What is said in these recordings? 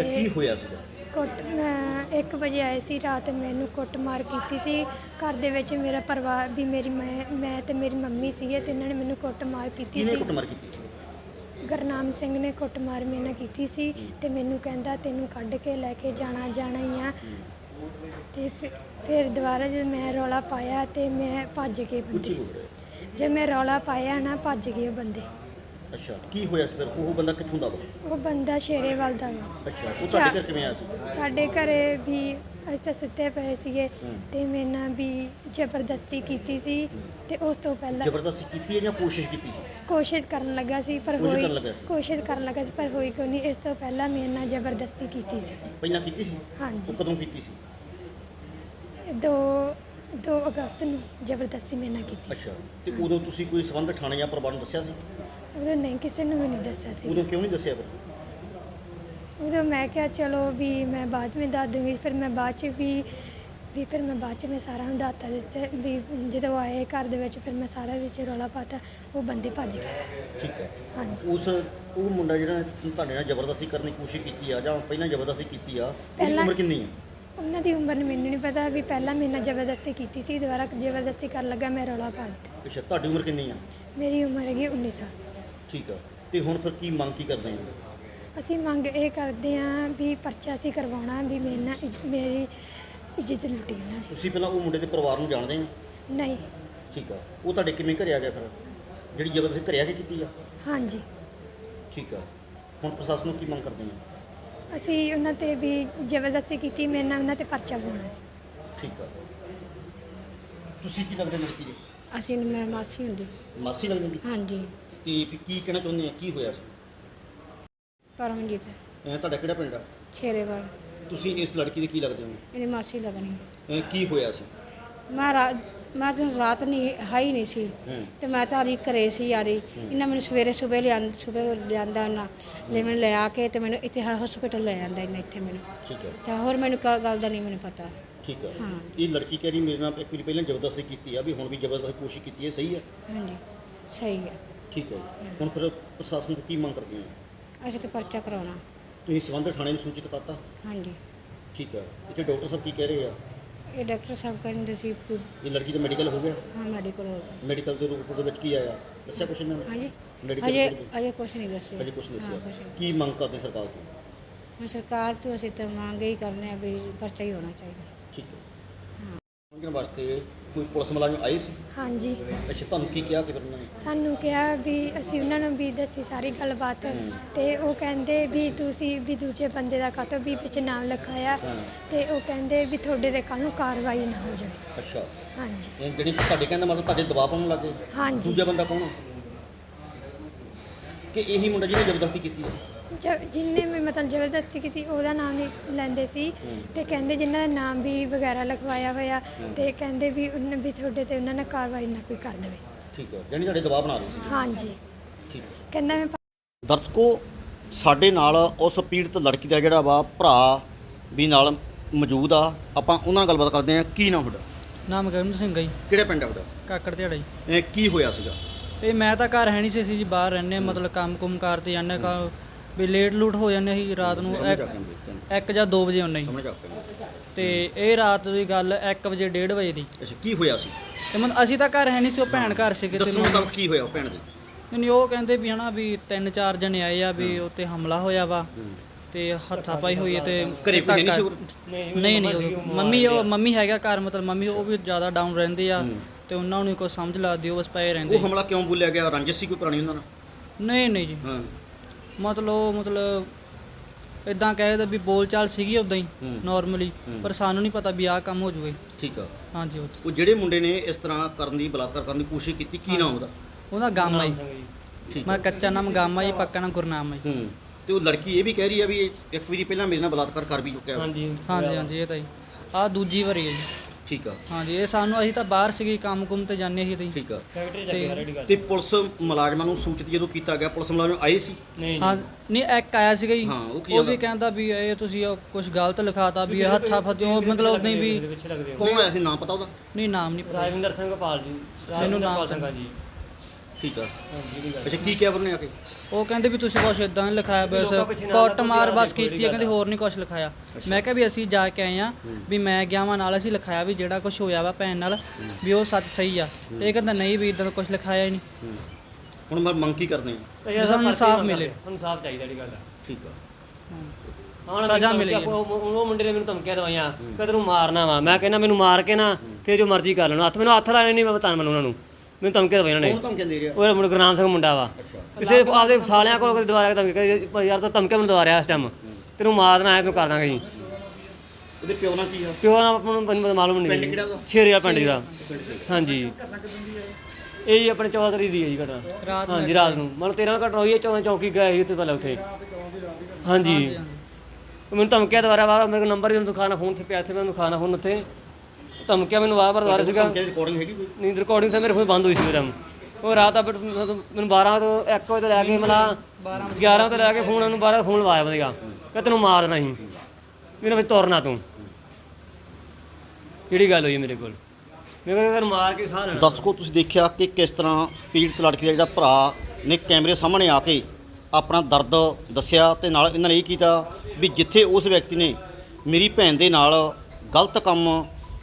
ਅੱਛਾ ਕੀ ਹੋਇਆ ਸੀਗਾ? ਕੁੱਟ ਮੈਂ 1 ਵਜੇ ਆਏ ਸੀ ਰਾਤ ਮੈਨੂੰ ਕੁੱਟਮਾਰ ਕੀਤੀ ਸੀ। ਘਰ ਦੇ ਵਿੱਚ ਮੇਰਾ ਪਰਿਵਾਰ ਵੀ ਮੇਰੀ ਮੈਂ ਮੈਂ ਤੇ ਮੇਰੀ ਮੰਮੀ ਸੀਗੇ ਤੇ ਇਹਨਾਂ ਨੇ ਮੈਨੂੰ ਕੁੱਟਮਾਰ ਕੀਤੀ ਕਿਹਨੇ ਸੀ। ਕੁੱਟਮਾਰ ਕੀਤੀ ਸੀ? ਗਰਨਾਮ ਸਿੰਘ ਨੇ ਕੁੱਟਮਾਰ ਮੇਰੇ ਨਾਲ ਕੀਤੀ ਸੀ ਤੇ ਮੈਨੂੰ ਕਹਿੰਦਾ ਤੈਨੂੰ ਕੱਢ ਕੇ ਲੈ ਕੇ ਜਾਣਾ ਜਾਣਾ ਹੀ ਆ। ਤੇ ਫਿਰ- ਫਿਰ ਦੁਬਾਰਾ ਜਦ ਮੈਂ ਰੌਲਾ ਪਾਇਆ ਤੇ ਮੈਂ ਭੱਜ ਗਏ ਉੱਚੀ ਬੰਦੇ। ਬੋਲ ਰਹੇ ਜਦ ਮੈਂ ਰੌਲਾ ਪਾਇਆ ਨਾ ਭੱਜ ਗਏ ਉਹ ਬੰਦੇ। ਅੱਛਾ ਕੀ ਹੋਇਆ ਸੀ ਫਿਰ? ਉਹ ਬੰਦਾ ਕਿੱਥੋਂ ਦਾ ਵਾ? ਉਹ ਬੰਦਾ ਸ਼ੇਰੇਵਾਲ ਦਾ ਵਾ। ਅੱਛਾ ਉਹ ਤੁਹਾਡੇ ਘਰ ਕਿਵੇਂ ਆਇਆ ਸੀ? ਸਾਡੇ ਘਰੇ ਵੀ ਅੱਛਾ ਸੁੱਤੇ ਪਏ ਸੀਗੇ। ਤੇ ਮੇਰੇ ਨਾਲ ਵੀ ਜ਼ਬਰਦਸਤੀ ਕੀਤੀ ਸੀ ਤੇ ਉਸ ਤੋਂ ਪਹਿਲਾਂ ਜ਼ਬਰਦਸਤੀ ਕੀਤੀ ਹੈ ਜਾਂ ਕੋਸ਼ਿਸ਼ ਕੀਤੀ ਸੀ? ਕੋਸ਼ਿਸ਼ ਕਰਨ ਲੱਗਾ ਸੀ ਪਰ ਕੋਸ਼ਿਸ਼ ਹੋਈ ਕਰਨ ਲੱਗਾ ਸੀ। ਕੋਸ਼ਿਸ਼ ਕਰਨ ਲੱਗਾ ਸੀ ਪਰ ਹੋਈ ਕੋਈ ਨਹੀਂ? ਇਸ ਤੋਂ ਪਹਿਲਾਂ ਮੇਰੇ ਨਾਲ ਜ਼ਬਰਦਸਤੀ ਕੀਤੀ ਸੀ। ਪਹਿਲਾਂ ਕੀਤੀ ਸੀ? ਹਾਂਜੀ। ਉਹ ਕਦੋਂ ਕੀਤੀ ਸੀ? 2 2 ਅਗਸਤ ਨੂੰ ਜ਼ਬਰਦਸਤੀ ਮੇਰੇ ਨਾਲ ਕੀਤੀ ਸੀ। ਅੱਛਾ ਤੇ ਉਦੋਂ ਤੁਸੀਂ ਕੋਈ ਸਬੰਧ ਥਾਣੇ ਜਾਂ ਪਰਿਵਾਰ ਨੂੰ ਦੱਸਿਆ ਸੀ? ਉਦੋਂ ਨਹੀਂ ਕਿਸੇ ਨੂੰ ਵੀ ਨਹੀਂ ਦੱਸਿਆ ਸੀ। ਉਦੋਂ ਕਿਉਂ ਨਹੀਂ ਦੱਸਿਆ ਫਿਰ? ਉਦੋਂ ਮੈਂ ਕਿਹਾ ਚਲੋ ਵੀ ਮੈਂ ਬਾਅਦ ਵਿੱਚ ਦੱਸ ਦੂੰਗੀ। ਫਿਰ ਮੈਂ ਬਾਅਦ ਚ ਵੀ ਵੀ ਫਿਰ ਮੈਂ ਬਾਅਦ ਚ ਮੈਂ ਸਾਰਾ ਨੂੰ ਦੱਸਤਾ ਦਿੱਤਾ ਵੀ ਜਦੋਂ ਆਏ ਘਰ ਦੇ ਵਿੱਚ ਫਿਰ ਮੈਂ ਸਾਰਾ ਵਿੱਚ ਰੌਲਾ ਪਾਤਾ ਉਹ ਬੰਦੇ ਭੱਜ ਗਏ। ਠੀਕ ਹੈ। ਹਾਂਜੀ। ਉਸ ਉਹ ਮੁੰਡਾ ਜਿਹੜਾ ਤੁਹਾਡੇ ਨਾਲ ਜ਼ਬਰਦਸਤੀ ਕਰਨ ਦੀ ਕੋਸ਼ਿਸ਼ ਕੀਤੀ ਆ ਜਾਂ ਪਹਿਲਾਂ ਜ਼ਬਰਦਸਤੀ ਕੀਤੀ ਆ ਉਹਦੀ ਪਹਿਲਾਂ- ਉਮਰ ਕਿੰਨੀ ਆ? ਉਹਨਾਂ ਦੀ ਉਮਰ ਮੈਨੂੰ ਨਹੀਂ ਪਤਾ ਵੀ ਪਹਿਲਾਂ ਮੇਰੇ ਨਾਲ ਜ਼ਬਰਦਸਤੀ ਕੀਤੀ ਸੀ ਦੁਬਾਰਾ ਜ਼ਬਰਦਸਤੀ ਕਰਨ ਲੱਗਾ ਮੈਂ ਰੌਲਾ ਪਾ ਦਿੱਤਾ। ਅੱਛਾ ਤੁਹਾਡੀ ਉਮਰ ਕਿੰਨੀ ਆ? ਮੇਰੀ ਉਮਰ ਹੈਗੀ 19 ਸਾਲ। ਠੀਕ ਆ। ਤੇ ਹੁਣ ਫਿਰ ਕੀ ਮੰਗ ਕੀ ਕਰਦੇ ਆ ਅਸੀਂ ਮੰਗ ਇਹ ਕਰਦੇ ਹਾਂ ਵੀ ਪਰਚਾ ਅਸੀਂ ਕਰਵਾਉਣਾ ਵੀ ਮੇਰੇ ਨਾਲ ਇੱਜ- ਮੇਰੀ ਇੱਜ਼ਤ ਲੁੱਟੀ ਉਹਨਾਂ ਨੇ ਤੁਸੀਂ ਪਹਿਲਾਂ ਉਹ ਮੁੰਡੇ ਦੇ ਪਰਿਵਾਰ ਨੂੰ ਜਾਣਦੇ ਆ ਨਹੀਂ। ਠੀਕ ਆ। ਉਹ ਤੁਹਾਡੇ ਕਿਵੇਂ ਘਰੇ ਆ ਗਿਆ ਫਿਰ? ਜਿਹੜੀ ਜ਼ਬਰਦਸਤੀ ਘਰੇ ਆ ਕੇ ਕੀਤੀ ਆ? ਹਾਂਜੀ। ਠੀਕ ਆ। ਹੁਣ ਪ੍ਰਸ਼ਾਸਨ ਨੂੰ ਕੀ ਮੰਗ ਕਰਦੇ ਆ ਅਸੀਂ ਉਹਨਾਂ ਤੇ ਵੀ ਜ਼ਬਰਦਸਤੀ ਕੀਤੀ ਮੇਰੇ ਨਾਲ ਉਹਨਾਂ ਤੇ ਪਰਚਾ ਪਾਉਣਾ ਸੀ। ਠੀਕ ਆ। ਤੁਸੀਂ ਕੀ ਲੱਗਦੇ ਲੜਕੀ ਦੇ? ਅਸੀਂ ਮੈਂ ਮਾਸੀ ਹੁੰਦੀ। ਮਾਸੀ ਲੱਗਦੇ ਜੀ ਹਾਂਜੀ। ਤੇ ਵੀ ਕੀ ਕਹਿਣਾ ਚਾਹੁੰਦੇ ਆ? ਕੀ ਹੋਇਆ ਸੀ? ਪਰਮਜੀਤ। ਐ ਤੁਹਾਡਾ ਕਿਹੜਾ ਪਿੰਡ ਆ? ਛੇਰੇਵਾਲ। ਤੁਸੀਂ ਇਸ ਲੜਕੀ ਦੇ ਕੀ ਲੱਗਦੇ ਹੋ? ਇਹਦੀ ਮਾਸੀ ਲੱਗਣੀ। ਐ ਕੀ ਹੋਇਆ ਸੀ? ਮੈਂ ਰਾ- ਮੈਂ ਤਾਂ ਰਾਤ ਨਹੀਂ ਹਾਈ ਨਹੀਂ ਸੀ। ਹੂੰ। ਤੇ ਮੈਂ ਤਾਂ ਆਰੀ ਘਰੇ ਸੀ ਯਾਰੀ। ਇਹਨਾਂ ਮੈਨੂੰ ਸਵੇਰੇ ਸਵੇਰੇ ਲਿਆਂ ਸਵੇਰੇ ਲਿਆਂਦਾ ਨਾ। ਲੈ ਮੈਨੂੰ ਲੈ ਆ ਕੇ ਤੇ ਮੈਨੂੰ ਇੱਥੇ ਹਸਪੀਟਲ ਲੈ ਆਂਦਾ ਇਹਨਾਂ ਇੱਥੇ ਮੈਨੂੰ। ਠੀਕ ਹੈ। ਤੇ ਹੋਰ ਮੈਨੂੰ ਕ- ਗੱਲ ਦਾ ਨਹੀਂ ਮੈਨੂੰ ਪਤਾ। ਠੀਕ ਹੈ। ਹਾਂ। ਇਹ ਲੜਕੀ ਕਹਿ ਰਹੀ ਮੇਰੇ ਨਾਲ ਇੱਕ ਵਾਰੀ ਪਹਿਲਾਂ ਜ਼ਬਰਦਸਤੀ ਕੀਤੀ ਆ ਵੀ ਹੁਣ ਵੀ ਜ਼ਬਰਦਸਤੀ ਕੋਸ਼ਿਸ਼ ਕੀਤੀ ਹੈ ਸਹੀ ਹੈ? ਹਾਂਜੀ। ਸਹੀ ਹੈ। ਠੀਕ ਹੈ ਜੀ। ਹੁਣ ਫਿਰ ਪ੍ਰਸ਼ਾਸਨ ਤੋਂ ਕੀ ਮੰਗ ਕਰਦੇ ਆ ਅਸੀਂ ਤੇ ਪਰਚਾ ਕਰਾਉਣਾ। ਤੁਸੀਂ ਸਬੰਧਤ ਥਾਣੇ ਨੂੰ ਸੂਚਿਤ ਕਰਤਾ? ਹਾਂਜੀ। ਠੀਕ ਹੈ। ਇੱਥੇ ਡਾਕਟਰ ਸਾਹਿਬ ਕੀ ਕਹਿ ਰਹੇ ਆ? ਇਹ ਡਾਕਟਰ ਸਾਹਿਬ ਕਹਿੰਦੇ ਸੀ ਵੀ ਇਹ ਲੜਕੀ ਦਾ ਮੈਡੀਕਲ ਹੋ ਗਿਆ? ਹਾਂ ਮੈਡੀਕਲ ਹੋ ਗਿਆ। ਮੈਡੀਕਲ ਦੇ ਰੂਪ ਦੇ ਵਿੱਚ ਕੀ ਆਇਆ? ਦੱਸਿਆ ਕੁਛ ਇਹਨਾਂ ਨੇ? ਹਾਂਜੀ। ਮੈਡੀਕਲ ਅਜੇ ਰਿਪੋਰਟ ਅਜੇ ਕੁਝ ਨਹੀਂ ਦੱਸਿਆ। ਅਜੇ ਕੁਛ ਨਹੀਂ ਹਾਂ, ਕੁਛ ਦੱਸਿਆ। ਨਹੀਂ। ਕੀ ਮੰਗ ਕਰਦੇ ਸਰਕਾਰ ਤੋਂ? ਹੁਣ ਸਰਕਾਰ ਤੋਂ ਅਸੀਂ ਤਾਂ ਮੰਗ ਹੀ ਕਰਨੇ ਆ ਵੀ ਪਰਚਾ ਹੀ ਹੋਣਾ ਚਾਹੀਦਾ। ਠੀਕ ਹੈ। ਮੰਗਣ ਵਾਸਤੇ ਕੋਈ ਪੁਲਿਸ ਮੁਲਾਜ਼ਮ ਆਏ ਸੀ? ਹਾਂਜੀ। ਅੱਛਾ ਤੁਹਾਨੂੰ ਕੀ ਕਿਹਾ ਕਿ ਫਿਰ ਉਹਨਾਂ ਨੇ? ਸਾਨੂੰ ਕਿਹਾ ਵੀ ਅਸੀਂ ਉਹਨਾਂ ਨੂੰ ਵੀ ਦੱਸੀ ਸਾਰੀ ਗੱਲਬਾਤ ਤੇ ਉਹ ਕਹਿੰਦੇ ਵੀ ਤੁਸੀਂ ਵੀ ਦੂਜੇ ਬੰਦੇ ਦਾ ਕਾਤੋਂ ਵੀ ਵਿੱਚ ਨਾਮ ਲਿਖਾਇਆ ਹਾਂ। ਤੇ ਉਹ ਕਹਿੰਦੇ ਵੀ ਤੁਹਾਡੇ ਤੇ ਕੱਲ ਨੂੰ ਕਾਰਵਾਈ ਨਾ ਹੋ ਜਾਵੇ। ਅੱਛਾ। ਹਾਂਜੀ। ਇਹ ਜਿਹੜੀ ਤੁਹਾਡੇ ਕਹਿੰਦਾ ਮਤਲਬ ਤੁਹਾਡੇ ਦਬਾਅ ਪਾਉਣ ਲੱਗੇ? ਹਾਂਜੀ। ਦੂਜਾ ਬੰਦਾ ਕੌਣ? ਕਿ ਇਹੀ ਮੁੰਡਾ ਜਿਹਨੇ ਜ਼ਬਰਦਸਤੀ ਕੀਤੀ ਹੈ ਜ- ਜਿਨਨੇ ਵੀ ਮਤਲਬ ਜ਼ਬਰਦਸਤੀ ਕੀਤੀ ਉਹਦਾ ਨਾਮ ਨਹੀਂ ਲੈਂਦੇ ਸੀ ਤੇ ਕਹਿੰਦੇ ਜਿਨ੍ਹਾਂ ਦਾ ਨਾਮ ਵੀ ਵਗੈਰਾ ਲਿਖਵਾਇਆ ਹੋਇਆ ਤੇ ਕਹਿੰਦੇ ਵੀ ਉਹਨਾਂ ਵੀ ਤੁਹਾਡੇ ਤੇ ਉਹਨਾਂ ਨੇ ਕਾਰਵਾਈ ਨਾ ਕੋਈ ਕਰ ਦੇਵੇ। ਠੀਕ ਹੈ ਜਾਨੀ ਤੁਹਾਡੇ ਦਬਾਅ ਬਣਾ ਰਹੇ ਸੀ। ਹਾਂਜੀ। ਠੀਕ। ਕਹਿੰਦਾ ਮੈਂ ਦਰਸ਼ਕੋ ਸਾਡੇ ਨਾਲ ਉਸ ਪੀੜਤ ਲੜਕੀ ਦਾ ਜਿਹੜਾ ਵਾ ਭਰਾ ਵੀ ਨਾਲ ਮੌਜੂਦ ਆ। ਆਪਾਂ ਉਹਨਾਂ ਨਾਲ ਗੱਲਬਾਤ ਕਰਦੇ ਹਾਂ। ਕੀ ਨਾਮ ਤੁਹਾਡਾ? ਨਾਮ ਗਗਨ ਸਿੰਘ ਹੈ ਜੀ। ਕਿਹੜਾ ਪਿੰਡ ਆ ਤੁਹਾਡਾ? ਕਾਕੜ ਦਿਹਾੜਾ ਜੀ। ਇਹ ਕੀ ਹੋਇਆ ਸੀਗਾ? ਇਹ ਮੈਂ ਤਾਂ ਘਰ ਹੈ ਨਹੀਂ ਸੀ ਅਸੀਂ ਜੀ ਬਾਹਰ ਰਹਿੰਦੇ ਹਾਂ, ਮਤਲਬ ਕੰਮ ਕੁਮ ਕਰਦੇ ਜਾਂਦੇ ਕਾ ਵੀ ਲੇਟ ਲੂਟ ਹੋ ਜਾਂਦੇ ਸੀ ਰਾਤ ਨੂੰ ਸਮਝ ਆ ਇੱਕ- ਕੇ ਇੱਕ ਜਾਂ 2 ਵਜੇ ਆਉਂਦੇ ਸੀ। ਤੇ ਇਹ ਰਾਤ ਦੀ ਗੱਲ 1 ਵਜੇ 1:30 ਵਜੇ ਦੀ। ਅੱਛਾ ਕੀ ਹੋਇਆ ਸੀ? ਤੇ ਮਨ ਅਸੀਂ ਤਾਂ ਘਰ ਹੈ ਨਹੀਂ ਸੀ ਉਹ ਭੈਣ ਘਰ ਸੀ ਕਿਸੇ ਦੱਸੋ ਕੀ ਹੋਇਆ ਉਹ ਭੈਣ ਦੇ? ਨਹੀਂ ਉਹ ਕਹਿੰਦੇ ਵੀ ਹਨਾ ਵੀ ਤਿੰਨ ਚਾਰ ਜਣੇ ਆਏ ਆ ਵੀ ਉੱਤੇ ਹਮਲਾ ਹੋਇਆ ਵਾ ਤੇ ਹੱਥਾ ਪਾਈ ਹੋਈ ਹੈ ਤੇ ਘਰੇ ਕੋਈ ਨਹੀਂ ਸੀ ਹੋਰ? ਨਹੀਂ ਨਹੀਂ ਮੰਮੀ ਉਹ ਮੰਮੀ ਹੈਗਾ ਘਰ ਮਤਲਬ ਮੰਮੀ ਉਹ ਵੀ ਜ਼ਿਆਦਾ ਡਾਊਨ ਰਹਿੰਦੇ ਆ ਤੇ ਉਹਨਾਂ ਨੂੰ ਕੋਈ ਸਮਝ ਲੱਗਦੀ ਉਹ ਬਸ ਪਏ ਰਹਿੰਦੇ ਉਹ ਹਮਲਾ ਕਿਉਂ ਬੋਲਿਆ ਗਿਆ? ਰੰਜਿਸ਼ ਸੀ ਕੋਈ ਪੁਰਾਣੀ ਉਹਨਾਂ ਨਾਲ? ਨਹੀਂ ਨਹੀਂ ਜੀ। ਹਾਂ। ਮਤਲਬ ਮਤਲਬ ਇਦਾਂ ਕਹੇ ਤਾਂ ਵੀ ਬੋਲ ਚਾਲ ਸੀਗੀ ਉਦਾਂ ਹੀ ਹੂੰ। ਨਾਰਮਲੀ ਪਰ ਸਾਨੂੰ ਨਹੀਂ ਪਤਾ ਵੀ ਆਹ ਕੰਮ ਹੋ ਜੂਗਾ ਠੀਕ ਆ। ਹਾਂਜੀ ਉਹ- ਉਹ ਜਿਹੜੇ ਮੁੰਡੇ ਨੇ ਇਸ ਤਰ੍ਹਾਂ ਕਰਨ ਦੀ ਬਲਾਤਕਾਰ ਕਰਨ ਦੀ ਕੋਸ਼ਿਸ਼ ਕੀਤੀ ਕੀ ਨਾਮ ਉਹਦਾ? ਉਹਦਾ ਗਾਮਾ ਜੀ। ਠੀਕ ਮੈਂ ਕੱਚਾ ਨਾਮ ਗਾਮਾ ਜੀ ਪੱਕਾ ਨਾਮ ਗੁਰਨਾਮ ਹੈ। ਜੀ। ਹੂੰ। ਤੇ ਉਹ ਲੜਕੀ ਇਹ ਵੀ ਕਹਿ ਰਹੀ ਆ ਵੀ ਇਹ ਇੱਕ ਵਾਰੀ ਪਹਿਲਾਂ ਮੇਰੇ ਨਾਲ ਬਲਾਤਕਾਰ ਕਰ ਵੀ ਚੁੱਕਿਆ। ਹਾਂਜੀ। ਹਾਂਜੀ ਹਾਂਜੀ ਇਹ ਤਾਂ ਜੀ ਆਹ ਦੂਜੀ ਵਾਰੀ ਹੈ ਜੀ। ਠੀਕ ਆ। ਹਾਂਜੀ ਇਹ ਸਾਨੂੰ ਅਸੀਂ ਤਾਂ ਬਾਹਰ ਸੀਗੇ ਕੰਮ ਕੁਮ ਤੇ ਜਾਂਦੇ ਸੀ ਤੇ ਠੀਕ ਆ। ਤੇ ਤੇ ਪੁਲਿਸ ਮੁਲਾਜ਼ਮਾਂ ਨੂੰ ਸੂਚਿਤ ਜਦੋਂ ਕੀਤਾ ਗਿਆ ਪੁਲਿਸ ਮੁਲਾਜ਼ਮ ਆਏ ਸੀ? ਹਾਂ ਨਹੀਂ ਇੱਕ ਆਇਆ ਸੀਗਾ ਜੀ। ਹਾਂ, ਉਹ ਕੀ ਉਹ ਉਹਦਾ? ਵੀ ਕਹਿੰਦਾ ਵੀ ਇਹ ਤੁਸੀਂ ਕੁਝ ਗਲਤ ਲਿਖਾਤਾ ਵੀ ਇਹ ਹੱਥਾਂ ਫੱਜੋ ਮਤਲਬ ਉਦਾਂ ਹੀ ਵੀ ਕੌਣ ਆਇਆ ਸੀ? ਨਾਮ ਪਤਾ ਉਹਦਾ? ਨਹੀਂ ਨਾਮ ਨਹੀਂ ਪਤਾ। ਰਾਜਵਿੰਦਰ ਸਿੰਘ ਪਾਲ ਜੀ। ਨਾਮ ਪਾਲ ਸਿੰਘਾ ਜੀ। ਠੀਕ ਆ। ਅੱਛਾ ਕੀ ਕਿਹਾ ਉਹਨੇ ਆ ਕੇ? ਉਹ ਕਹਿੰਦੇ ਵੀ ਤੁਸੀਂ ਕੁਛ ਇਦਾਂ ਨਹੀਂ ਲਿਖਾਇਆ ਬਸ ਕੁੱਟ ਮਾਰ ਬਸ ਕੀਤੀ ਹੈ ਕਹਿੰਦੇ ਹੋਰ ਨਹੀਂ ਕੁਛ ਲਿਖਾਇਆ। ਮੈਂ ਕਿਹਾ ਵੀ ਅਸੀਂ ਜਾ ਕੇ ਆਏ ਆ ਵੀ ਮੈਂ ਗਿਆ ਵਾਂ ਨਾਲ ਅਸੀਂ ਲਿਖਾਇਆ ਵੀ ਜਿਹੜਾ ਕੁਛ ਹੋਇਆ ਵਾ ਭੈਣ ਨਾਲ ਵੀ ਉਹ ਸੱਚ ਸਹੀ ਆ। ਇਹ ਕਹਿੰਦਾ ਨਹੀਂ ਵੀ ਇਦਾਂ ਦਾ ਕੁਛ ਲਿਖਾਇਆ ਹੀ ਨਹੀਂ। ਹੁਣ ਮੈਂ ਮੰਗ ਕੀ ਕਰਦੇ ਆ? ਸਾਨੂੰ ਇਨਸਾਫ ਮਿਲੇ। ਇਨਸਾਫ ਚਾਹੀਦਾ ਜਿਹੜੀ ਗੱਲ ਠੀਕ ਆ। ਸਜ਼ਾ ਮੈਨੂੰ ਮਿਲੀ ਉਹ ਮੁੰਡੇ ਨੇ ਮੈਨੂੰ ਧਮਕੀਆਂ ਦਵਾਈਆਂ ਕਿ ਤੈਨੂੰ ਮਾਰਨਾ ਵਾ। ਮੈਂ ਕਹਿੰਦਾ ਮੈਨੂੰ ਮਾਰ ਕੇ ਨਾ ਫੇਰ ਜੋ ਮਰਜ਼ੀ ਕਰ ਲੈਣਾ। ਹੱਥ ਮੈਨੂੰ ਹੱਥ ਲਾਣੇ ਨਹੀਂ ਮੈਂ ਬਤਾਨ ਮੈਨੂੰ ਉਹਨਾਂ ਨੂੰ। ਮੈਨੂੰ ਧਮਕੀਆਂ ਦਵਾਈਆਂ ਉਹਨਾਂ ਕੌਣ ਧਮਕੀਆਂ ਦੇ ਰਿਹਾ? ਨੇ ਉਹ ਮੁੰਡਾ ਗੁਰਨਾਮ ਸਿੰਘ ਮੁੰਡਾ ਵਾ। ਅੱਛਾ। ਕਿਸੇ ਆਪਦੇ ਸਾਲਿਆਂ ਕੋਲ ਕਦੇ ਦੁਬਾਰਾ ਧਮਕੀ ਕਹੇ ਪਰ ਯਾਰ ਤਾਂ ਧਮਕੀਆਂ ਮੈਨੂੰ ਦਵਾ ਰਿਹਾ ਇਸ ਟਾਈਮ ਤੈਨੂੰ ਮਾਰਨਾ ਹੈ ਤੈਨੂੰ ਕਰ ਦਾਂਗੇ ਜੀ। ਉਹਦੇ ਪਿਓ ਨਾਲ ਕੀ ਆ? ਪਿਓ ਨਾਲ ਆਪਾਂ ਨੂੰ ਮੈਨੂੰ ਮਾਲੂਮ ਨਹੀਂ ਪਿੰਡ ਕਿਹੜਾ ਉਹਦਾ? ਛੇਰੀਆ ਪਿੰਡ ਦਾ ਹਾਂਜੀ। ਇਹ ਜੀ ਆਪਣੇ 14 ਤਰੀਕ ਦੀ ਹੈ ਜੀ ਘਟਨਾ। ਰਾਤ ਹਾਂਜੀ ਰਾਤ ਨੂੰ। ਮਤਲਬ 13 ਘਟਨਾ ਹੋਈ ਹੈ 14 ਚੌਕੀ ਗਏ ਸੀ ਉੱਥੇ ਪਹਿਲਾਂ ਉੱਥੇ। ਹਾਂਜੀ। ਮੈਨੂੰ ਧਮਕਿਆ ਦੁਬਾਰਾ ਵਾਰ ਮੇਰੇ ਕੋਲ ਨੰਬਰ ਵੀ ਮੈਨੂੰ ਖਾਣਾ ਫੋਨ ਤੇ ਪਿਆ ਇੱਥੇ ਮੈਨੂੰ ਖਾਣਾ ਫੋਨ ਉੱਥੇ। ਧਮਕਿਆ ਮੈਨੂੰ ਵਾਰ ਵਾਰ ਦੁਬਾਰਾ ਸੀਗਾ ਰਿਕਾਰਡਿੰਗ ਹੈਗੀ ਕੋਈ? ਨੀਂਦ ਰਿਕਾਰਡਿੰਗ ਸੇ ਮੇਰੇ ਫੋਨ ਬੰਦ ਹੋਈ ਸੀ ਮੇਰਾ ਉਹ ਰਾਤ ਆ ਮੈਨੂੰ 12 ਤੋਂ 1 ਵਜੇ ਤੋਂ ਲੈ ਕੇ ਮਲਾ 11 ਤੋਂ ਲੈ ਕੇ ਫੋਨ ਉਹਨੂੰ 12 ਫੋਨ ਲਵਾਇਆ ਬੰਦੇਗਾ ਕਿ ਤੈਨੂੰ ਮਾਰ ਦੇਣਾ ਸੀ ਮੈਨੂੰ ਵਿੱਚ ਤੁਰਨਾ ਤੂੰ। ਜਿਹੜੀ ਗੱਲ ਹੋਈ ਮੇਰੇ ਕੋਲ? ਮੈਂ ਕਿਹਾ ਤੈਨੂੰ ਮਾਰ ਕੇ ਸਾਹ ਲੈਣਾ। ਦਰਸ਼ਕੋ ਤੁਸੀਂ ਦੇਖਿਆ ਕਿ ਕਿਸ ਤਰ੍ਹਾਂ ਪੀੜਤ ਲੜਕੀ ਦਾ ਜਿਹੜਾ ਭਰਾ ਨੇ ਕੈਮਰੇ ਸਾਹਮਣੇ ਆ ਕੇ ਆਪਣਾ ਦਰਦ ਦੱਸਿਆ ਤੇ ਨਾਲ ਇਹਨਾਂ ਨੇ ਇਹ ਕੀਤਾ ਵੀ ਜਿੱਥੇ ਉਸ ਵਿਅਕਤੀ ਨੇ ਮੇਰੀ ਭੈਣ ਦੇ ਨਾਲ ਗਲਤ ਕੰਮ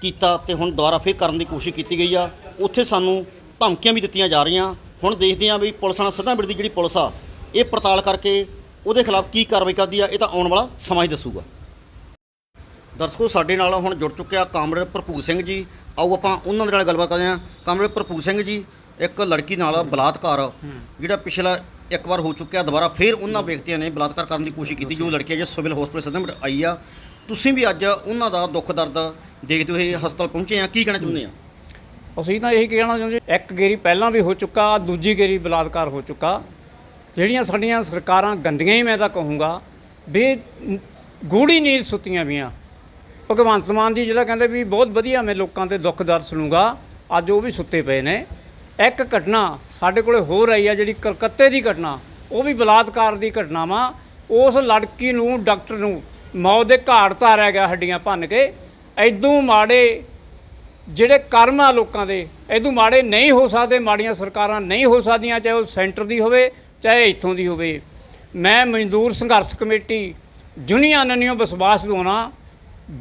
ਕੀਤਾ ਤੇ ਹੁਣ ਦੁਬਾਰਾ ਫਿਰ ਕਰਨ ਦੀ ਕੋਸ਼ਿਸ਼ ਕੀਤੀ ਗਈ ਆ। ਉੱਥੇ ਸਾਨੂੰ ਧਮਕੀਆਂ ਵੀ ਦਿੱਤੀਆਂ ਜਾ ਰਹੀਆਂ। ਹੁਣ ਦੇਖਦੇ ਹਾਂ ਵੀ ਪੁਲਿਸ ਨਾਲ ਸਦਾ ਦੀ ਜਿਹੜੀ ਪੁਲਿਸ ਆ, ਇਹ ਪੜਤਾਲ ਕਰਕੇ ਉਹਦੇ ਖਿਲਾਫ ਕੀ ਕਾਰਵਾਈ ਕਰਦੀ ਆ, ਇਹ ਤਾਂ ਆਉਣ ਵਾਲਾ ਸਮਾਂ ਹੀ ਦੱਸੂਗਾ। ਦਰਸ਼ਕੋ, ਸਾਡੇ ਨਾਲ ਹੁਣ ਜੁੜ ਚੁੱਕਿਆ ਕਾਮਰੇਡ ਭਰਪੂਰ ਸਿੰਘ ਜੀ। ਆਓ ਆਪਾਂ ਉਹਨਾਂ ਦੇ ਨਾਲ ਗੱਲਬਾਤ ਕਰਦੇ ਹਾਂ। ਕਾਮਰੇਡ ਭਰਪੂਰ ਸਿੰਘ ਜੀ, ਇੱਕ ਲੜਕੀ ਨਾਲ ਬਲਾਤਕਾਰ, ਜਿਹੜਾ ਪਿਛਲਾ ਇੱਕ ਵਾਰ ਹੋ ਚੁੱਕਿਆ, ਦੁਬਾਰਾ ਫਿਰ ਉਹਨਾਂ ਵਿਅਕਤੀਆਂ ਨੇ ਬਲਾਤਕਾਰ ਕਰਨ ਦੀ ਕੋਸ਼ਿਸ਼ ਕੀਤੀ, ਜੋ ਲੜਕੀ ਅਜੇ ਸਿਵਲ ਹਸਪੀਟਲ ਸਦਨ ਆਈ ਆ। ਤੁਸੀਂ ਵੀ ਅੱਜ ਉਹਨਾਂ ਦਾ ਦੁੱਖ ਦਰਦ ਦੇਖਦੇ ਹੋਏ ਹਸਪਤਾਲ ਪਹੁੰਚੇ ਆ, ਕੀ ਕਹਿਣਾ ਚਾਹੁੰਦੇ ਆ? ਅਸੀਂ ਤਾਂ ਇਹੀ ਕਹਿਣਾ ਚਾਹੁੰਦੇ ਇੱਕ ਗੇਰੀ ਪਹਿਲਾਂ ਵੀ ਹੋ ਚੁੱਕਾ, ਦੂਜੀ ਗੇਰੀ ਬਲਾਤਕਾਰ ਹੋ ਚੁੱਕਾ। ਜਿਹੜੀਆਂ ਸਾਡੀਆਂ ਸਰਕਾਰਾਂ ਗੰਦੀਆਂ ਹੀ ਮੈਂ ਤਾਂ ਕਹੂੰਗਾ, ਵੀ ਗੂੜੀ ਨੀਂਦ ਸੁੱਤੀਆਂ ਵੀਆਂ। ਭਗਵੰਤ ਮਾਨ ਜੀ ਜਿਹੜਾ ਕਹਿੰਦੇ ਵੀ ਬਹੁਤ ਵਧੀਆ ਮੈਂ ਲੋਕਾਂ ਤੇ ਦੁੱਖ ਦਰਦ ਸੁਣੂਗਾ, ਅੱਜ ਉਹ ਵੀ ਸੁੱਤੇ ਪਏ ਨੇ। ਇੱਕ ਘਟਨਾ ਸਾਡੇ ਕੋਲੇ ਹੋਰ ਆਈ ਆ, ਜਿਹੜੀ ਕਲਕੱਤੇ ਦੀ ਘਟਨਾ, ਉਹ ਵੀ ਬਲਾਤਕਾਰ ਦੀ ਘਟਨਾ ਵਾ। ਉਸ ਲੜਕੀ ਨੂੰ, ਡਾਕਟਰ ਨੂੰ, ਮੌਤ ਦੇ ਘਾਟ ਤਾਰਿਆ ਗਿਆ ਹੱਡੀਆਂ ਭੰਨ ਕੇ। ਐਦੋਂ ਮਾੜੇ ਜਿਹੜੇ ਕਰਮ ਆ ਲੋਕਾਂ ਦੇ ਇਦੋਂ ਮਾੜੇ ਨਹੀਂ ਹੋ ਸਕਦੇ, ਮਾੜੀਆਂ ਸਰਕਾਰਾਂ ਨਹੀਂ ਹੋ ਸਕਦੀਆਂ, ਚਾਹੇ ਉਹ ਸੈਂਟਰ ਦੀ ਹੋਵੇ, ਚਾਹੇ ਇੱਥੋਂ ਦੀ ਹੋਵੇ। ਮੈਂ ਮਜ਼ਦੂਰ ਸੰਘਰਸ਼ ਕਮੇਟੀ ਯੂਨੀਅਨ ਨੂੰ ਵਿਸ਼ਵਾਸ ਦਿਵਾਉਣਾ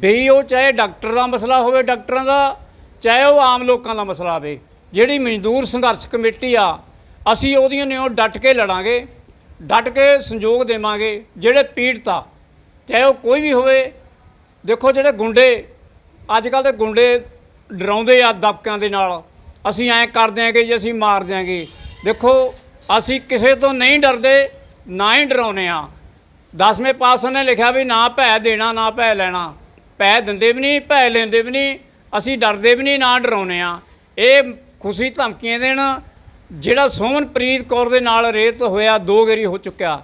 ਬਈ ਉਹ ਚਾਹੇ ਡਾਕਟਰ ਦਾ ਮਸਲਾ ਹੋਵੇ ਡਾਕਟਰਾਂ ਦਾ, ਚਾਹੇ ਉਹ ਆਮ ਲੋਕਾਂ ਦਾ ਮਸਲਾ ਹੋਵੇ, ਜਿਹੜੀ ਮਜ਼ਦੂਰ ਸੰਘਰਸ਼ ਕਮੇਟੀ ਆ, ਅਸੀਂ ਉਹਦੀਆਂ ਨੇ ਉਹ ਡਟ ਕੇ ਲੜਾਂਗੇ, ਡਟ ਕੇ ਸੰਯੋਗ ਦੇਵਾਂਗੇ, ਜਿਹੜੇ ਪੀੜਤ ਆ, ਚਾਹੇ ਉਹ ਕੋਈ ਵੀ ਹੋਵੇ, ਦੇਖੋ ਜਿਹੜੇ ਗੁੰਡੇ ਅੱਜ ਕੱਲ ਦੇ ਗੁੰਡੇ ਡਰਾਉਂਦੇ ਆ ਦਬਕਿਆਂ ਦੇ ਨਾਲ। ਅਸੀਂ ਐਂ ਕਰ ਦਿਆਂਗੇ ਜੀ, ਅਸੀਂ ਮਾਰ ਦਿਆਂਗੇ। ਦੇਖੋ, ਅਸੀਂ ਕਿਸੇ ਤੋਂ ਨਹੀਂ ਡਰਦੇ, ਨਾ ਹੀ ਡਰਾਉਨੇ ਆ ਦਸਵੇਂ ਪਾਸ ਨੇ ਲਿਖਿਆ ਵੀ ਨਾ ਭੈ ਦੇਣਾ, ਨਾ ਭੈ ਲੈਣਾ। ਭੈ ਦਿੰਦੇ ਵੀ ਨਹੀਂ, ਭੈ ਲੈਂਦੇ ਵੀ ਨਹੀਂ। ਅਸੀਂ ਡਰਦੇ ਵੀ ਨਹੀਂ, ਨਾ ਡਰਾਉਨੇ ਆ ਇਹ ਖੁਸ਼ੀ ਧਮਕੀਆਂ ਦੇਣ। ਜਿਹੜਾ ਸੋਮਨਪ੍ਰੀਤ ਕੌਰ ਦੇ ਨਾਲ ਰੇਤ ਹੋਇਆ, ਦੋ ਗੇਰੀ ਹੋ ਚੁੱਕਿਆ।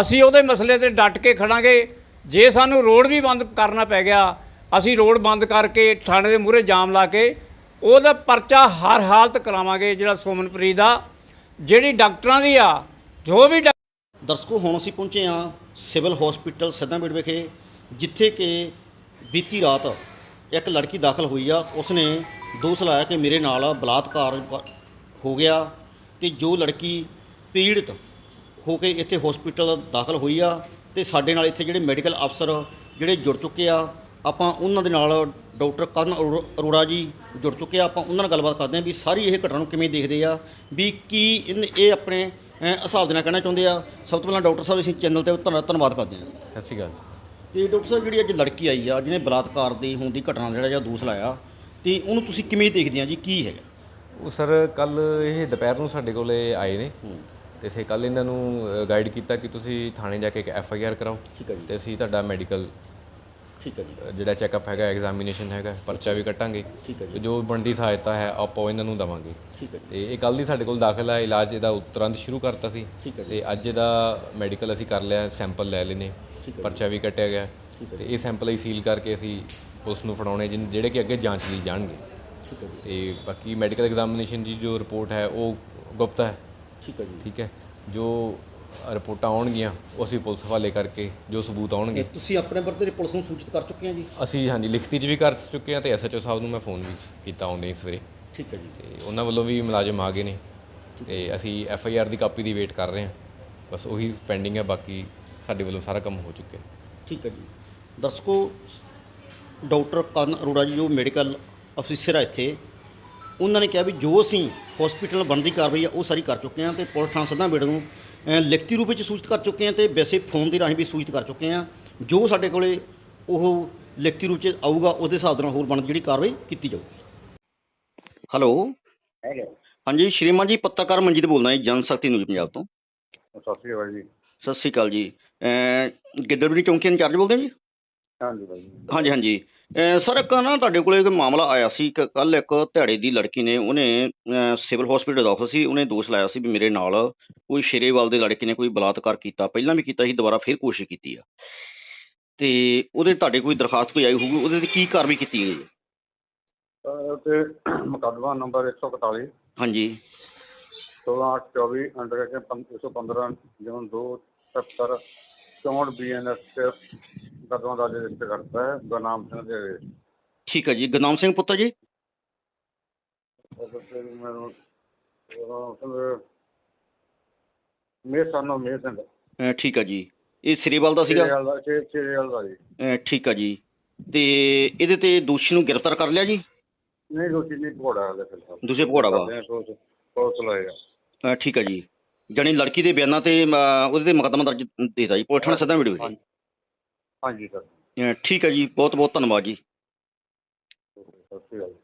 ਅਸੀਂ ਉਹਦੇ ਮਸਲੇ ਤੇ ਡਟ ਕੇ ਖੜਾਂਗੇ। ਜੇ ਸਾਨੂੰ ਰੋਡ ਵੀ ਬੰਦ ਕਰਨਾ ਪੈ ਗਿਆ ਅਸੀਂ ਰੋਡ ਬੰਦ ਕਰਕੇ ਥਾਣੇ ਦੇ ਮੂਹਰੇ ਜਾਮ ਲਾ ਕੇ ਉਹਦਾ ਪਰਚਾ ਹਰ ਹਾਲਤ ਕਰਾਵਾਂਗੇ ਜਿਹੜਾ ਸੋਮਨਪ੍ਰੀਤ ਦਾ, ਜਿਹੜੀ ਡਾਕਟਰਾਂ ਦੀ ਆ, ਜੋ ਵੀ ਡਾ- ਦਰਸ਼ਕੋ, ਹੁਣ ਅਸੀਂ ਪਹੁੰਚੇ ਆ ਸਿਵਲ ਹਸਪੀਟਲ ਸਦਾਂਬੇੜ ਵਿਖੇ, ਜਿੱਥੇ ਕਿ ਬੀਤੀ ਰਾਤ ਇੱਕ ਲੜਕੀ ਦਾਖਲ ਹੋਈ ਆ। ਉਸਨੇ ਦੋਸ਼ ਲਾਇਆ ਕਿ ਮੇਰੇ ਨਾਲ ਬਲਾਤਕਾਰ ਹੋ ਗਿਆ ਤੇ ਜੋ ਲੜਕੀ ਪੀੜਤ ਹੋ ਕੇ ਇੱਥੇ ਹਸਪੀਟਲ ਦਾਖਲ ਹੋਈ ਆ ਤੇ ਸਾਡੇ ਨਾਲ ਇੱਥੇ ਜਿਹੜੇ ਮੈਡੀਕਲ ਅਫਸਰ ਜਿਹੜੇ ਜੁੜ ਚੁੱਕੇ ਆ ਆਪਾਂ ਉਹਨਾਂ ਦੇ ਨਾਲ ਡਾਕਟਰ ਕਰਨ ਅਰੋ- ਅਰੋੜਾ ਜੀ ਜੁੜ ਚੁੱਕੇ ਆ ਆਪਾਂ ਉਹਨਾਂ ਨਾਲ ਗੱਲਬਾਤ ਕਰਦੇ ਆ ਵੀ ਸਾਰੀ ਇਹ ਘਟਨਾ ਨੂੰ ਕਿਵੇਂ ਦੇਖਦੇ ਆ ਵੀ ਕੀ ਇਨ- ਇਹ ਆਪਣੇ ਅਹ, ਹਿਸਾਬ ਦੇ ਨਾਲ ਕਹਿਣਾ ਚਾਹੁੰਦੇ ਆ। ਸਭ ਤੋਂ ਪਹਿਲਾਂ ਡਾਕਟਰ ਸਾਹਿਬ ਅਸੀਂ ਚੈਨਲ ਤੇ ਧੰਨ- ਧੰਨਵਾਦ ਕਰਦੇ ਆ। ਸਤਿ ਸ਼੍ਰੀ ਅਕਾਲ ਤੇ ਡਾਕਟਰ ਸਾਹਿਬ ਜਿਹੜੀ ਅੱਜ ਲੜਕੀ ਆਈ ਆ ਜਿਹਨੇ ਬਲਾਤਕਾਰ ਦੀ ਹੋਣ ਦੀ ਘਟਨਾ ਜਿਹੜਾ ਜਾਂ ਦੋਸ਼ ਲਾਇਆ ਤੇ ਉਹਨੂੰ ਤੁਸੀਂ ਕਿਵੇਂ ਦੇਖਦੇ ਆ ਜੀ ਕੀ ਹੈਗਾ ਉਹ ਸਰ ਕੱਲ ਇਹ ਦੁਪਹਿਰ ਨੂੰ ਸਾਡੇ ਕੋਲੇ ਆਏ ਨੇ। ਤੇ ਅਸੀਂ ਕੱਲ ਇਹਨਾਂ ਨੂੰ ਗਾਈਡ ਕੀਤਾ ਕਿ ਤੁਸੀਂ ਥਾਣੇ ਜਾ ਕੇ ਇੱਕ ਐਫ ਆਈ ਆਰ ਕਰਾਓ। ਠੀਕ ਹੈ ਜੀ। ਤੇ ਅਸੀਂ ਤੁਹਾਡਾ ਮੈਡੀਕਲ ਠੀਕ ਹੈ ਜੀ। ਜਿਹੜਾ ਚੈੱਕਅਪ ਹੈਗਾ ਐਗਜ਼ਾਮੀਨੇਸ਼ਨ ਹੈਗਾ ਪਰਚਾ ਵੀ ਕੱਟਾਂਗੇ। ਠੀਕ ਹੈ ਜੀ। ਜੋ ਬਣਦੀ ਸਹਾਇਤਾ ਹੈ ਆਪਾਂ ਇਹਨਾਂ ਨੂੰ ਦਵਾਂਗੇ। ਠੀਕ ਹੈ ਤੇ ਇਹ ਕੱਲ ਦੀ ਸਾਡੇ ਕੋਲ ਦਾਖਲ ਹੈ ਇਲਾਜ ਇਹਦਾ ਤੁਰੰਤ ਸ਼ੁਰੂ ਕਰਤਾ ਸੀ। ਠੀਕ ਹੈ ਜੀ। ਤੇ ਅੱਜ ਇਹਦਾ ਮੈਡੀਕਲ ਅਸੀਂ ਕਰ ਲਿਆ ਸੈਂਪਲ ਲੈ ਲੈਨੇ ਪਰਚਾ ਵੀ ਕੱਟਿਆ ਗਿਆ। ਤੇ ਇਹ ਸੈਂਪਲ ਹੀ ਸੀਲ ਕਰਕੇ ਅਸੀਂ ਪੁਲਿਸ ਨੂੰ ਫੜਾਉਣੇ ਜਿਹੜੇ ਕਿ ਅੱਗੇ ਜਾਂਚ ਲਈ ਜਾਣਗੇ। ਠੀਕ ਹੈ ਜੀ। ਤੇ ਬਾਕੀ ਮੈਡੀਕਲ ਐਗਜ਼ਾਮੀਨੇਸ਼ਨ ਦੀ ਜੋ ਰਿਪੋਰਟ ਹੈ ਉਹ ਗੁਪਤ ਹੈ। ਠੀਕ ਹੈ ਜੀ। ਠੀਕ ਹੈ। ਜੋ ਰਿਪੋਰਟਾਂ ਆਉਣਗੀਆਂ ਉਹ ਅਸੀਂ ਪੁਲਿਸ ਹਵਾਲੇ ਕਰਕੇ ਜੋ ਸਬੂਤ ਆਉਣਗੇ। ਤੁਸੀਂ ਆਪਣੇ ਵਰਤੇ ਪੁਲਿਸ ਨੂੰ ਸੂਚਿਤ ਕਰ ਚੁੱਕੇ ਆ ਜੀ? ਅਸੀਂ ਹਾਂਜੀ ਲਿਖਤੀ 'ਚ ਵੀ ਕਰ ਚੁੱਕੇ ਹਾਂ ਤੇ ਐਸਐਚਓ ਸਾਹਿਬ ਨੂੰ ਮੈਂ ਫੋਨ ਵੀ ਕੀਤਾ ਆਉਂਦੇ ਸਵੇਰੇ। ਠੀਕ ਹੈ ਜੀ। ਤੇ ਉਹਨਾਂ ਵੱਲੋਂ ਵੀ ਮੁਲਾਜ਼ਮ ਆ ਗਏ ਨੇ। ਤੇ ਅਸੀਂ ਐਫ ਆਈ ਆਰ ਦੀ ਕਾਪੀ ਦੀ ਵੇਟ ਕਰ ਰਹੇ ਹਾਂ। ਬਸ ਉਹੀ ਪੈਂਡਿੰਗ ਹੈ ਬਾਕੀ ਸਾਡੇ ਵੱਲੋਂ ਸਾਰਾ ਕੰਮ ਹੋ ਚੁੱਕਿਆ। ਠੀਕ ਹੈ ਜੀ। ਦਰਸ਼ਕੋ ਡਾਕਟਰ ਕਰਨ ਅਰੋੜਾ ਜੀ ਜੋ ਮੈਡੀਕਲ ਅਫੀਸਰ ਆ ਇੱਥੇ। ਉਹਨਾਂ ਨੇ ਕਿਹਾ ਵੀ ਜੋ ਅਸੀਂ ਹਸਪੀਟਲ ਬਣਦੀ ਕਾਰਵਾਈ ਆ ਉਹ ਸਾਰੀ ਕਰ ਚੁੱਕੇ ਹਾਂ ਤੇ ਪੁਲਿਸ ਥਾਣਾ ਸਦਾ ਬੇੜ ਨੂੰ ਲਿਖਤੀ ਰੂਪ ਵਿੱਚ ਸੂਚਿਤ ਕਰ ਚੁੱਕੇ ਹਾਂ ਤੇ ਵੈਸੇ ਫੋਨ ਦੇ ਰਾਹੀਂ ਵੀ ਸੂਚਿਤ ਕਰ ਚੁੱਕੇ ਹਾਂ। ਜੋ ਸਾਡੇ ਕੋਲੇ ਉਹ ਲਿਖਤੀ ਰੂਪ 'ਚ ਆਊਗਾ ਉਹਦੇ ਹਿਸਾਬ ਨਾਲ ਹੋਰ ਬਣਦੀ ਜਿਹੜੀ ਕਾਰਵਾਈ ਕੀਤੀ ਜਾਊਗੀ। ਹੈਲੋ। ਹਾਂਜੀ ਸ਼੍ਰੀਮਾਨ ਜੀ ਪੱਤਰਕਾਰ ਮਨਜੀਤ ਬੋਲਦਾ ਜੀ ਜਨ ਸ਼ਕਤੀ ਨਿਊਜ਼ ਪੰਜਾਬ ਤੋਂ। ਸਤਿ ਸ਼੍ਰੀ ਅਕਾਲ ਜੀ। ਸਤਿ ਸ਼੍ਰੀ ਅਕਾਲ ਜੀ। ਅ, ਗਿੱਦੜਬੜੀ ਚੌਂਕੀ ਇੰਚਾਰਜ ਬੋਲਦੇ ਜੀ? ਹਾਂਜੀ ਬਾਈ ਹਾਂਜੀ ਸਰ ਇੱਕ ਨਾ ਤੁਹਾਡੇ ਕੋਲੇ ਇੱਕ ਮਾਮਲਾ ਆਇਆ ਸੀ ਕਿ ਕੱਲ ਇੱਕ ਧਿਆੜੇ ਦੀ ਲੜਕੀ ਨੇ ਉਹਨੇ ਅਹ ਸਿਵਲ ਹਸਪੀਟਲ ਦਾਖਲ ਸੀ ਉਹਨੇ ਦੋਸ਼ ਲਾਇਆ ਸੀ ਵੀ ਮੇਰੇ ਨਾਲ ਕੋਈ ਸ਼ੇਰੇਵਾਲ ਦੇ ਲੜਕੇ ਨੇ ਕੋਈ ਬਲਾਤਕਾਰ ਕੀਤਾ ਪਹਿਲਾਂ ਵੀ ਕੀਤਾ ਸੀ ਦੁਬਾਰਾ ਫਿਰ ਕੋਸ਼ਿਸ਼ ਕੀਤੀ ਆ। ਤੇ ਉਹਦੇ ਤੁਹਾਡੇ ਕੋਈ ਦਰਖਾਸਤ ਕੋਈ ਆਈ ਹੋਊਗੀ ਉਹਦੇ ਤੇ ਕੀ ਕਾਰਵਾਈ ਕੀਤੀ ਗਈ ਹੈ? ਅਹ ਤੇ ਮੁਕੱਦਮਾ ਨੰਬਰ 141 ਹਾਂਜੀ। 16824 ਅੰਡਰ ਕੇ 115 ਜਨ 2 70 64 ਬੀਐਨਐਸ ਤੇ ਮੁਕੱਦਮਾ ਦਾ ਰਜਿਸਟਰ ਕਰਤਾ ਹੈ? ਬਨਾਮ ਸਿੰਘ ਦੇ ਠੀਕ ਹੈ ਜੀ। ਗੁਰਨਾਮ ਸਿੰਘ ਪੁੱਤਰ ਜੀ? ਉਹਦੇ ਤੇ ਮੈਨੂੰ ਮੇਰੇ ਸਾਨੂੰ ਮੇਰੇ ਸਿੰਘ ਅਹ ਠੀਕ ਹੈ ਜੀ। ਇਹ ਸ਼ੇਰੇਵਾਲ ਦਾ ਸੀਗਾ? ਸੀਰੀਅਲ ਦਾ ਸੀਰੀਅਲ ਦਾ ਜੀ। ਅਹ ਠੀਕ ਹੈ ਜੀ। ਤੇ ਇਹਦੇ ਤੇ ਦੋਸ਼ੀ ਨੂੰ ਗ੍ਰਿਫਤਾਰ ਕਰ ਲਿਆ ਜੀ? ਨਹੀਂ ਦੋਸ਼ੀ ਨਹੀਂ ਭੋੜਾ ਹੈ ਫਿਲਹਾਲ ਦੂਸਰੇ ਭਗੌੜਾ ਵਾ। ਸੋਚ ਸੋਚ ਲਾਏਗਾ ਅਹ ਠੀਕ ਹੈ ਜੀ। ਜਾਣੀ ਲੜਕੀ ਦੇ ਬਿਆਨਾਂ ਤੇ ਅਹ, ਉਹਦੇ ਤੇ ਮੁਕੱਦਮਾ ਦਰਜ ਦੇਤਾ ਜੀ ਪੁਲਿਸ ਥਾਣਾ ਸਦਾ ਵੀਡੀਓ ਜੀ। ਹਾਂਜੀ ਸਰ। ਅਹ ਠੀਕ ਹੈ ਜੀ ਬਹੁਤ ਬਹੁਤ ਧੰਨਵਾਦ ਜੀ। ਸਤਿ ਸ਼੍ਰੀ ਅਕਾਲ